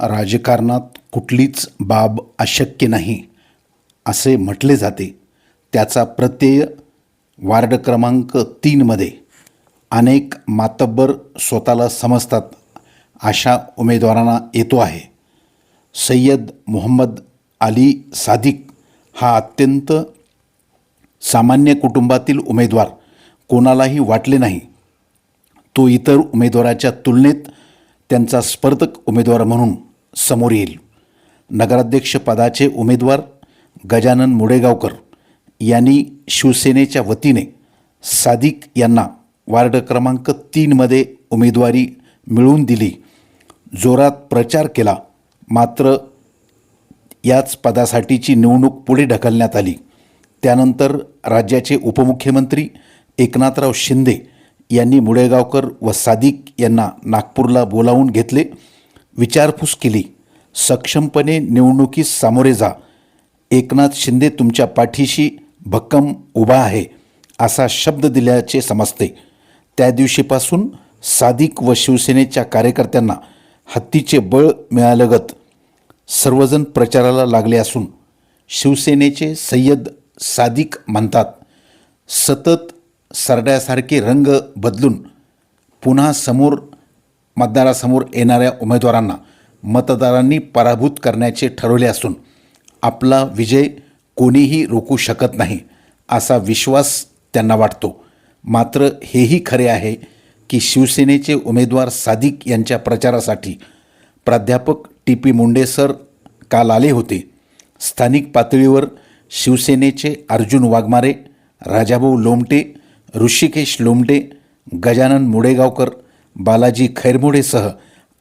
राजकारणात कुठलीच बाब अशक्य नाही असे म्हटले जाते. त्याचा प्रत्यय वार्ड क्रमांक तीनमध्ये अनेक मातब्बर स्वतःला समजतात अशा उमेदवारांना येतो आहे. सय्यद मोहम्मद अली सादिक हा अत्यंत सामान्य कुटुंबातील उमेदवार कोणालाही वाटले नाही. तो इतर उमेदवाराच्या तुलनेत त्यांचा स्पर्धक उमेदवार म्हणून समोर येईल नगराध्यक्षपदाचे उमेदवार गजानन मुडेगावकर यांनी शिवसेनेच्या वतीने सादिक यांना वार्ड क्रमांक तीनमध्ये उमेदवारी मिळवून दिली. जोरात प्रचार केला. मात्र याच पदासाठीची निवडणूक पुढे ढकलण्यात आली. त्यानंतर राज्याचे उपमुख्यमंत्री एकनाथराव शिंदे यांनी मुडेगावकर व सादिक यांना नागपूरला बोलावून घेतले. विचारपूस केली. सक्षमपणे निवडणुकीस सामोरे जा. एकनाथ शिंदे तुमच्या पाठीशी भक्कम उभा आहे असा शब्द दिल्याचे समजते. त्या दिवशीपासून सादिक व शिवसेनेच्या कार्यकर्त्यांना हत्तीचे बळ मिळालगत. सर्वजण प्रचाराला लागले असून शिवसेनेचे सय्यद सादिक म्हणतात सतत सरड्यासारखे रंग बदलून पुन्हा समोर मतदारासमोर येणाऱ्या उमेदवारांना मतदारांनी पराभूत करण्याचे ठरवले असून आपला विजय कोणीही रोखू शकत नाही असा विश्वास त्यांना वाटतो. मात्र हेही खरे आहे की शिवसेनेचे उमेदवार सादिक यांच्या प्रचारासाठी प्राध्यापक टी पी मुंडे सर काल आले होते. स्थानिक पातळीवर शिवसेनेचे अर्जुन वाघमारे राजाभाऊ लोमटे ऋषिकेश लोमटे गजानन मुडेगावकर बालाजी खैरमोडेसह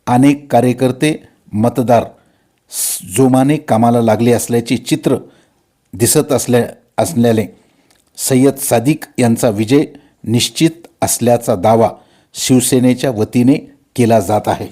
अनेक कार्यकर्ते मतदार जोमाने कामाला लागले असल्याचे चित्र दिसत असल्या असल्याने सय्यद सादिक यांचा विजय निश्चित असल्याचा दावा शिवसेनेच्या वतीने केला जात आहे.